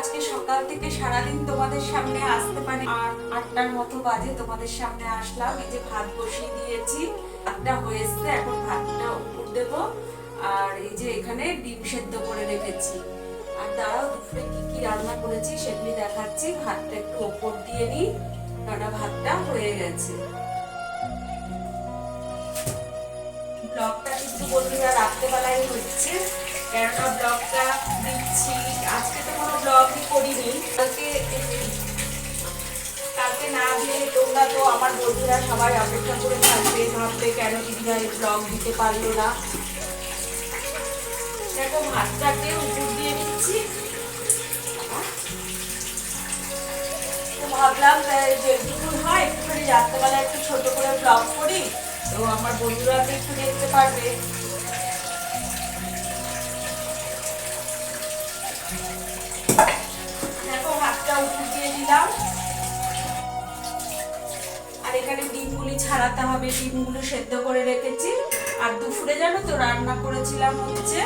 আজকে সকাল থেকে সারাদিন তোমাদের সামনে আসতে পারি। আর আটটার মতো বাজে তোমাদের সামনে আসলাম। এই যে ভাত বসিয়ে দিয়েছি। ভাতটা হয়েছে, এখন ভাতটা উপর দেব। আর এই যে এখানে ডিম সেদ্ধ করে রেখেছি। আর দাঁড়াও, দুপুরে কি কি রান্না করেছি সেগুলি দেখাচ্ছি। ভাতটা একটু ওপর দিয়ে নিই। কারণ ভাতটা হয়ে গেছে। ব্লগটা কিন্তু বন্ধুরা রাত্রেবেলায় হচ্ছে। কেননা ব্লগটা দিচ্ছি। আজকে তো কোনো ব্লগই করিনি। কালকে কালকে না দিয়ে তোমরা তো আমার বন্ধুরা সবাই অপেক্ষা করে থাকবে, ভাববে কেন দিদিভাই ব্লগ দিতে পারল না। দেখো, ভাতটাকে উপর দিয়ে দিচ্ছি। তো ভাবলাম যেটুকু হয় একটুখানি রাত্রেবেলা একটু ছোট করে ব্লগ করি, তো আমার বন্ধুরা তো একটু দেখতে পারবে। ছাড়াতে হবে, ডিমগুলো সেদ্ধ করে রেখেছি। আর দুপুরে জানো তো রান্না করেছিলাম হচ্ছে,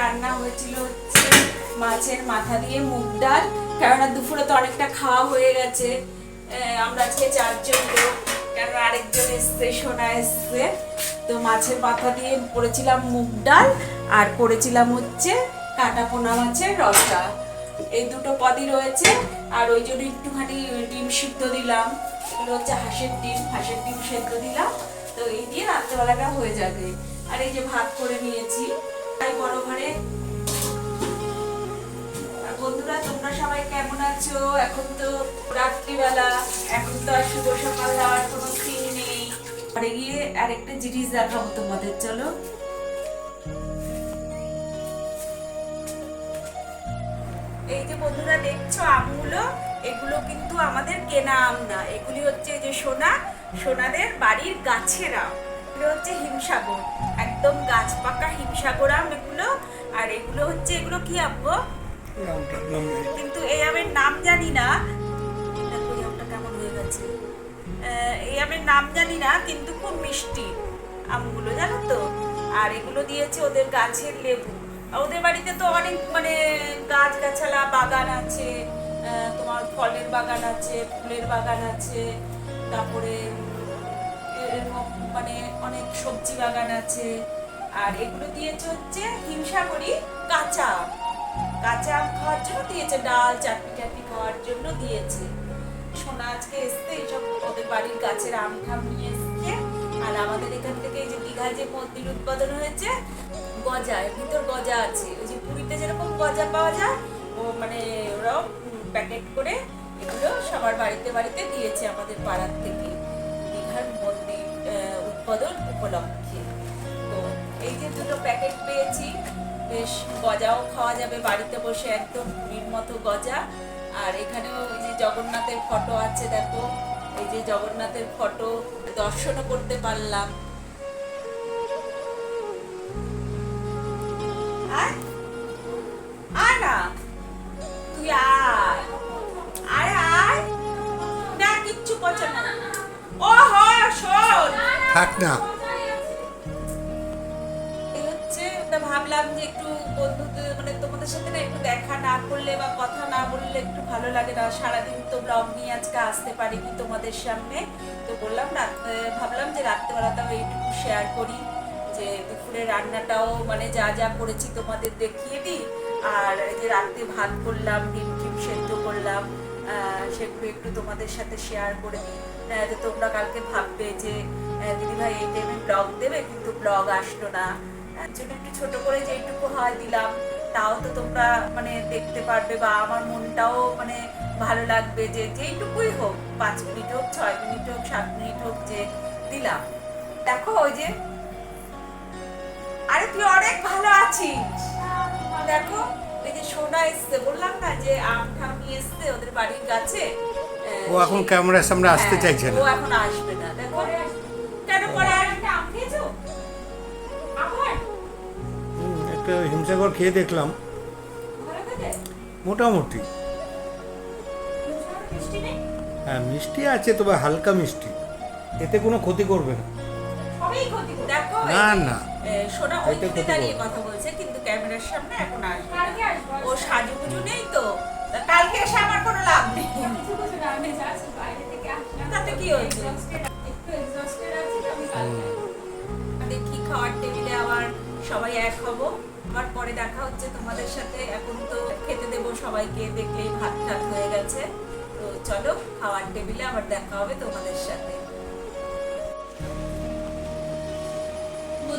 রান্না হয়েছিল হচ্ছে মাছের মাথা দিয়ে মুগ ডাল। কেননা দুপুরে তো অনেকটা খাওয়া হয়ে গেছে। আমরা আজকে চারজন লোক কেন আরেকজন এসছে, সোনা এসছে। তো মাছের মাথা দিয়ে করেছিলাম মুগ ডাল, আর করেছিলাম হচ্ছে কাটা পোনা মাছের রসা। এই দুটো পদই রয়েছে। আর ওই জন্য একটুখানি ডিম সিদ্ধ দিলাম। এগুলো হচ্ছে হাঁসের ডিম হাঁসের ডিম সেদ্ধ দিলাম। তো এই দিয়ে রাত্রেবেলাটা হয়ে যাবে। আর এই যে ভাত করে নিয়েছি। তাই বড় ঘরে। বন্ধুরা, তোমরা সবাই কেমন আছো? এখন তো রাত্রিবেলা। এখন তো আর শুভ সকাল হওয়ার কোনো সিন নেই। পরে গিয়ে আরেকটা জিনিস দেখাবো তোমাদের, চলো। বন্ধুরা দেখছ আমগুলো এগুলো কিন্তু আমাদের কেনা আম না। এগুলি হচ্ছে যে সোনা সোনাদের বাড়ির গাছের আম। এগুলো হচ্ছে হিমসাগর একদম গাছ পাকা হিমসাগর আম এগুলো। আর এগুলো হচ্ছে এগুলো কি আম কিন্তু এই আমের নাম জানি না। কেমন হয়ে গেছে? এই আমের নাম জানি না কিন্তু খুব মিষ্টি। আমগুলো জানো তো? আর এগুলো দিয়েছে ওদের গাছের লেবু। ওদের বাড়িতে তো অনেক মানে গাছ গাছালা বাগান আছে তোমার ফলের বাগান আছে, ফুলের বাগান আছে, তারপরে মানে অনেক সবজি বাগান আছে। আর এগুলো দিয়েছে হচ্ছে হিমসাগরি কাঁচা। কাঁচা আম খাওয়ার জন্য দিয়েছে, ডাল, চাটনি টাটনি খাওয়ার জন্য দিয়েছে। সোনা আজকে এসছে এইসব ওদের বাড়ির গাছের আম ঠাম নিয়ে এসছে। আর আমাদের এখান থেকে এই যে দীঘায় যে মন্দির উৎপাদন হয়েছে গজা ভিতর গজা আছে। ওই যে পুরীতে যেরকম গজা পাওয়া যায়, ও মানে ওরাও প্যাকেট করে এগুলো সবার বাড়িতে বাড়িতে দিয়েছে আমাদের পাড়ার থেকে। দীঘার মন্দির উৎপাদন উপলক্ষে। তো এই যে দুটো প্যাকেট পেয়েছি, বেশ গজাও খাওয়া যাবে বাড়িতে বসে একদম পুরীর মতো গজা। আর এখানেও ওই যে জগন্নাথের ফটো আছে, দেখো। এই যে জগন্নাথের ফটো, দর্শনও করতে পারলাম। আয় আয় না তুই আয়। আয় আয়। না কিচ্ছু পছন্দ না। ও হয় শোন। থাক না। ভাবলাম যে একটু বন্ধুদের মানে তোমাদের সাথে না একটু দেখা না করলে বা কথা না বললে একটু ভালো লাগে না। সারাদিন তো ব্লগ নিয়ে আজকে আসতে পারিনি তোমাদের সামনে। তো বললাম রাত্রে ভাবলাম যে রাত্রেবেলাটাও এইটুকু শেয়ার করি। যে দুপুরে রান্নাটাও মানে যা যা করেছি তোমাদের দেখিয়ে দিই। আর এই যে রাত্রে ভাত করলাম, ডিম টিম সেদ্ধ করলাম সেগুলো একটু তোমাদের সাথে শেয়ার করে দিই। তো তোমরা কালকে ভাববে যে দিদিভাই এই টাইমে ব্লগ দেবে, কিন্তু ব্লগ আসলো না। জন্য একটু ছোট করে যেটুকু হয় দিলাম, তাও তো তোমরা মানে দেখতে পারবে বা আমার মনটাও মানে ভালো লাগবে যে যেইটুকুই হোক, পাঁচ মিনিট হোক, ছয় মিনিট হোক, সাত মিনিট হোক যে দিলাম। দেখো ওই যে আরে তুই অনেক ভালো আছিস। দেখো এই যে সোনা এসছে বললাম না যে আম ঠাম নিয়ে এসছে ওদের বাড়ির আহ, ও এখন ক্যামেরার সামনে আসতে হ্যাঁ, চাইছে না। ও এখন আসবে না। দেখো কেন পরে আসবে? আম খেয়েছো? একটা হিমসাগর খেয়ে দেখলাম। মোটামুটি। হ্যাঁ মিষ্টি আছে তবে হালকা মিষ্টি। এতে কোনো ক্ষতি করবে না। দেখো না, না। সোনা ওইদিকে ক্ষতি দাঁড়িয়ে কথা বলছে কিন্তু ক্যামেরার সামনে এখন আসবে। ও সাজুগুজু নেই তো কালকে এসে আমার কোনো লাভ নেই। তাতে কি হয়েছে? দেখি খাওয়ার টেবিলে আবার সবাই এক হব। আবার পরে দেখা হচ্ছে তোমাদের সাথে। এখন তো খেতে দেবো সবাইকে দেখলেই ভাত টাত হয়ে গেছে। তো চলো খাওয়ার টেবিলে আবার দেখা হবে তোমাদের সাথে।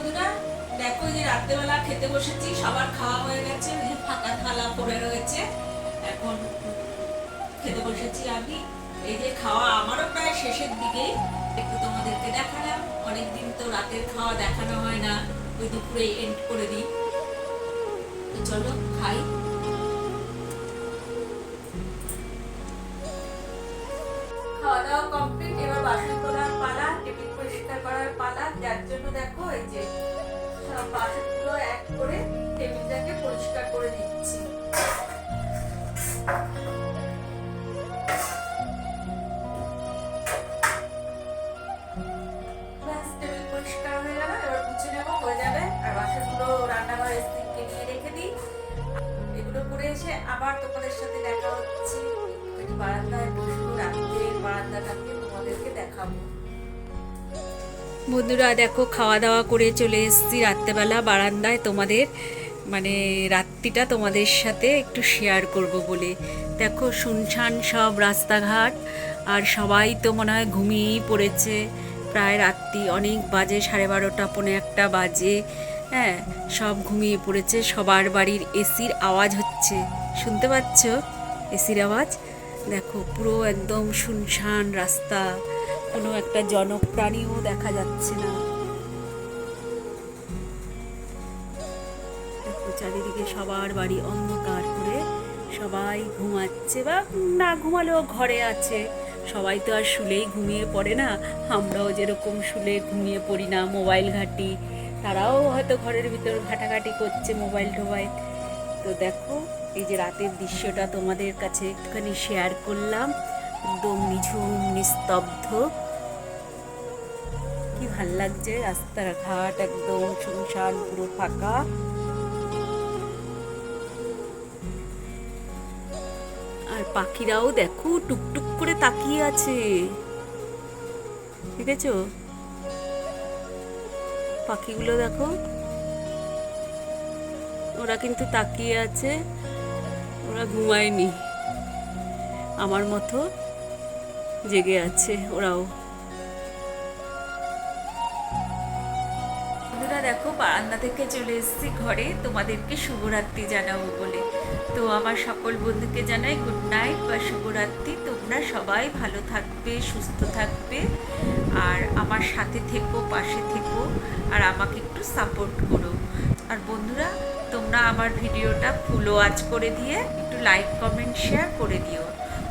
বন্ধুরা, দেখো যে রাত্রেবেলা খেতে বসেছি, সবার খাওয়া হয়ে গেছে ফাঁকা থালা পড়ে রয়েছে। এখন খেতে বসেছি আমি। এই যে খাওয়া আমারও প্রায় শেষের দিকে। একটু তোমাদেরকে দেখালাম। অনেকদিন তো রাতের খাওয়া দেখানো হয় না। ওই দুপুরে এন্ড করে দিই। তো চলো, খাই। বন্ধুরা, দেখো খাওয়া দাওয়া করে চলে এসেছি রাত্রেবেলা বারান্দায় তোমাদের মানে রাত্রিটা তোমাদের সাথে একটু শেয়ার করব বলে। দেখো শুনশান সব রাস্তাঘাট, আর সবাই তো মনে হয় ঘুমিয়েই পড়েছে। প্রায় রাত্রি অনেক বাজে, সাড়ে বারোটা, পৌনে একটা বাজে। হ্যাঁ সব ঘুমিয়ে পড়েছে, সবার বাড়ির এসির আওয়াজ হচ্ছে। শুনতে পাচ্ছ এসির আওয়াজ? দেখো, পুরো একদম শুনশান রাস্তা। কোনো একটা জনপ্রাণীও দেখা যাচ্ছে না। চারিদিকে সবার বাড়ি অন্ধকার করে সবাই ঘুমাচ্ছে বা না ঘুমালেও ঘরে আছে। সবাই তো আর শুলেই ঘুমিয়ে পড়ে না। আমরাও যেরকম শুলে ঘুমিয়ে পড়ি না, মোবাইল ঘাঁটি। তারাও হয়তো ঘরের ভিতর ঘাটাঘাটি করছে মোবাইল টোবাইল। তো দেখো, এই যে রাতের দৃশ্যটা তোমাদের কাছে একটুখানি শেয়ার করলাম। একদম নিঝুম, নিস্তব্ধ। কি ভালো লাগছে? রাস্তার ঘাট একদম শুনশান পুরো ফাঁকা। আর পাখিরাও দেখো, টুকটুক করে তাকিয়ে আছে। ঠিক আছে পাখিগুলো দেখো। ওরা কিন্তু তাকিয়ে আছে, ওরা ঘুমায়নি। আমার মতো জেগে আছে ওরাও। বন্ধুরা দেখো, বারান্দা থেকে চলে এসেছি ঘরে। তোমাদেরকে শুভরাত্রি জানাব বলে। তো আমার সকল বন্ধুকে জানাই গুড নাইট বা শুভরাত্রি। তোমরা সবাই ভালো থাকবে, সুস্থ থাকবে। আর আমার সাথে থেকো, পাশে থেকো, আর আমাকে একটু সাপোর্ট করো। আর বন্ধুরা, তোমরা আমার ভিডিওটা ফুল ওয়াচ করে দিয়ে একটু লাইক কমেন্ট শেয়ার করে দিও।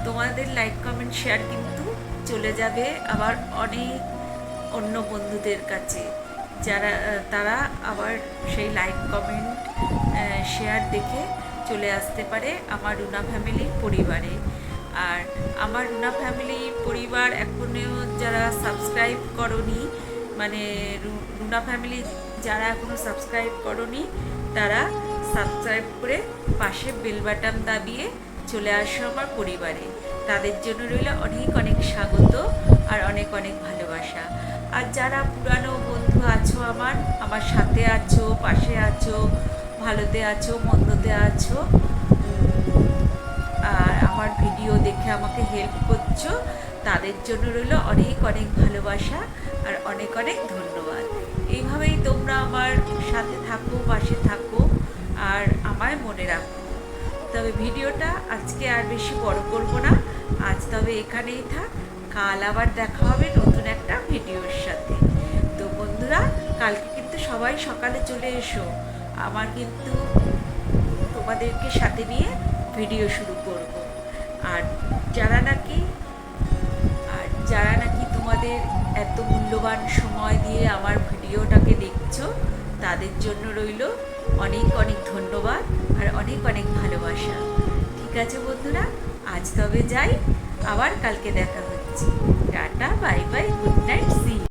তোমাদের লাইক কমেন্ট শেয়ার কিন্তু চলে যাবে আবার অনেক অন্য বন্ধুদের কাছে। যারা তারা আবার সেই লাইক, কমেন্ট শেয়ার দেখে চলে আসতে পারে আমার রুনা ফ্যামিলি পরিবারে। আর আমার রুনা ফ্যামিলি পরিবার এখনও যারা সাবস্ক্রাইব করনি মানে রুনা ফ্যামিলি যারা এখনও সাবস্ক্রাইব করনি, তারা সাবস্ক্রাইব করে পাশে বেল বাটন দাবিয়ে চলে আসো আমার পরিবারে। তাদের জন্য রইল অনেক অনেক স্বাগত আর অনেক অনেক ভালোবাসা। আর যারা পুরানো বন্ধু আছো আমার আমার সাথে আছো, পাশে আছো, ভালোতে আছো, মন্দতে আছো আর আমার ভিডিও দেখে আমাকে হেল্প করছ, তাদের জন্য রইল অনেক অনেক ভালোবাসা আর অনেক অনেক ধন্যবাদ। এইভাবেই তোমরা আমার সাথে থাকো, পাশে থাকো আর আমায় মনে রাখো। তবে ভিডিওটা আজকে আর বেশি বড় করব না। আজ তবে এখানেই থাক। কাল আবার দেখা হবে নতুন একটা ভিডিওর সাথে। তো বন্ধুরা, কালকে কিন্তু সবাই সকালে চলে এসো। আমার কিন্তু তোমাদেরকে সাথে নিয়ে ভিডিও শুরু করব। আর যারা নাকি, আর যারা নাকি তোমাদের এত মূল্যবান সময় দিয়ে আমার ভিডিওটাকে দেখছ, তাদের জন্য রইল অনেক অনেক ধন্যবাদ আর অনেক অনেক ভালোবাসা। ঠিক আছে বন্ধুরা, আজ তবে যাই, আবার কালকে দেখা হচ্ছে। Tata, bye bye, good night see